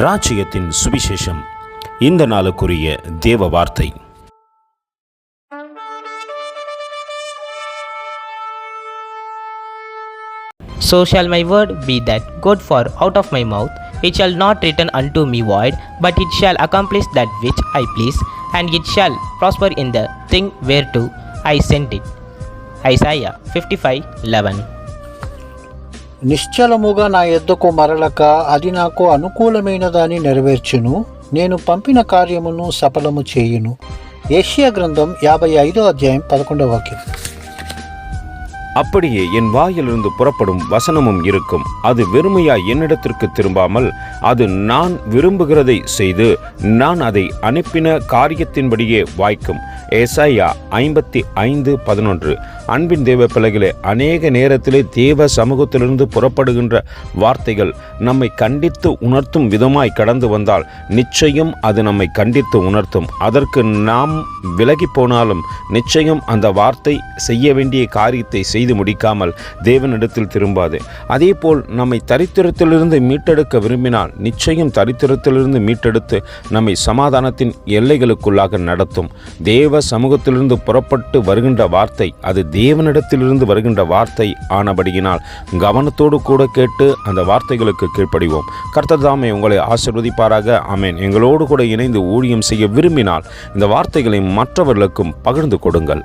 ராஜ்யத்தின் சுவிசேஷம் இந்த நாளுக்குரிய தேவ வார்த்தை So shall my word be that good for out of my mouth, it shall not return unto me void, but it shall accomplish that which I please, and it shall prosper in the thing whereto I sent it. Isaiah 55 11. నిశ్చలముగా నా ఎద్దకు మరలక అది నాకు అనుకూలమైనదాన్ని నెరవేర్చును. నేను పంపిన కార్యమును సఫలము చేయును. Asia గ్రంథం యాభై ఐదో అధ్యాయం పదకొండవ వాక్యం. அப்படியே என் வாயிலிருந்து புறப்படும் வசனமும் இருக்கும். அது வெறுமையாய் என்னிடத்திற்கு திரும்பாமல் அது நான் விரும்புகிறதை செய்து நான் அதை அனுப்பின காரியத்தின்படியே வாய்க்கும். ஏசாயா ஐம்பத்தி ஐந்து பதினொன்று. அன்பின் தேவ பிள்ளைகளே அநேக நேரத்திலே தேவ சமூகத்திலிருந்து புறப்படுகின்ற வார்த்தைகள் நம்மை கண்டித்து உணர்த்தும் விதமாய் கடந்து வந்தால் நிச்சயம் அது நம்மை கண்டித்து உணர்த்தும். அதற்கு நாம் விலகி போனாலும் நிச்சயம் அந்த வார்த்தை செய்ய வேண்டிய காரியத்தை செய்து முடிக்காமல் தேவனிடத்தில் திரும்பாது. அதேபோல் நம்மை தரித்திரத்திலிருந்து மீட்டெடுக்க விரும்பினால் நிச்சயம் தரித்திரத்திலிருந்து மீட்டெடுத்து நம்மை சமாதானத்தின் எல்லைகளுக்குள்ளாக நடத்தும். தேவ சமூகத்திலிருந்து புறப்பட்டு வருகின்ற வார்த்தை அது தேவனிடத்திலிருந்து வருகின்ற வார்த்தை ஆனபடியினால் கவனத்தோடு கூட கேட்டு அந்த வார்த்தைகளுக்கு கீழ்ப்படிவோம். கர்த்தர் தாமே உங்களை ஆசிர்வதிப்பாராக. அமேன் எங்களோடு கூட இணைந்து ஊழியம் செய்ய விரும்பினால் இந்த வார்த்தைகளை மற்றவர்களுக்கும் பகிர்ந்து கொடுங்கள்.